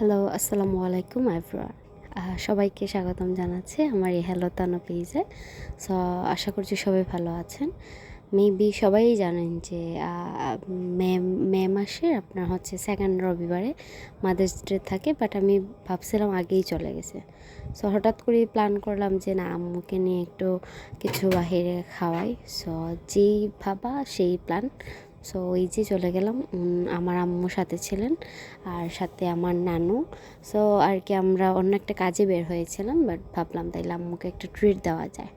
Hello আসসালামু আলাইকুম everyone সবাইকে স্বাগতম জানাচ্ছি আমার এই হ্যালো তানো পেজে সো আশা করছি সবাই ভালো আছেন। মেবি সবাই জানেন যে মে মে মাসের আপনার হচ্ছে সেকেন্ড রবিবারে মাদার্স ডে থাকে বাট আমি ভাবছিলাম আগেই চলে গেছে। সো হঠাৎ করে প্ল্যান করলাম যে, না, আম্মুকে নিয়ে একটু কিছু বাহিরে খাওয়াই। সো যেই ভাবা, সেই প্ল্যান সো ওই যে চলে গেলাম আমার আম্মু সাথে ছিলেন আর সাথে আমার নানু। সো আর কি আমরা অন্য একটা কাজে বের হয়েছিলাম বাট ভাবলাম তাইলে আম্মুকে একটা ট্রিট দেওয়া যায়।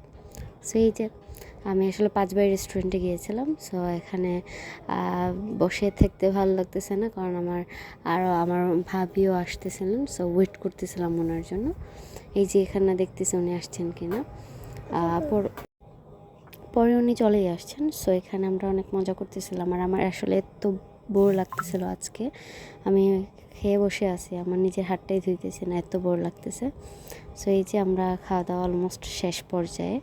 সো এই যে আমি আসলে পাঁচবার রেস্টুরেন্টে গিয়েছিলাম সো এখানে বসে থাকতে ভালো লাগতেছে না, কারণ আমার আরও আমার ভাবিও আসতেছিলেন সো ওয়েট করতেছিলাম ওনার জন্য। এই যে এখানে দেখতেছি উনি আসছেন কিনা। পর- পরে উনি চলেই আসছেন। সো এখানে আমরা অনেক মজা করতেছিলাম। আর আমার আসলে এত বোর লাগতেছিল আজকে। আমি খেয়ে বসে আছি। আমার নিজের হাতটাই ধুইতেছি না, এত বোর লাগতেছে। সো এই যে আমরা খাওয়া দাওয়া অলমোস্ট শেষ পর্যায়ে।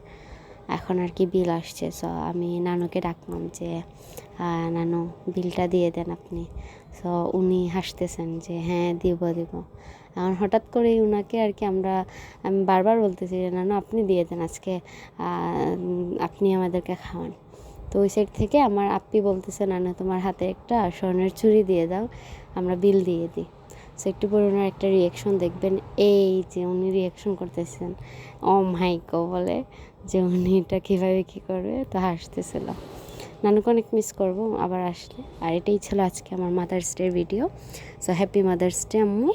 এখন আর কি বিল আসছে। সো আমি নানুকে ডাকলাম যে নানু, বিলটা দিয়ে দেন আপনি। সো উনি হাসতেছেন যে হ্যাঁ দিব দিব। এখন হঠাৎ করেই উনাকে আর কি আমরা, আমি বারবার বলতেছি যে, নানু, আপনি দিয়ে দেন, আজকে আপনি আমাদেরকে খাওয়ান। তো ওই সাইড থেকে আমার আপ্পি বলতেছে, নানু, তোমার হাতে একটা স্বর্ণের চুড়ি দিয়ে দাও, আমরা বিল দিয়ে দিই। সো একটু পরে ওনার একটা রিয়েকশন দেখবেন। এই যে উনি রিয়েকশন করতেছেন। ও মাইকো বলে যে উনি এটা কীভাবে কী করবে? তো হাসতেছিল। নানুকে অনেক মিস করব, আবার আসলে। আর এটাই ছিল আজকে আমার mother's day video so happy mother's day আম্মু।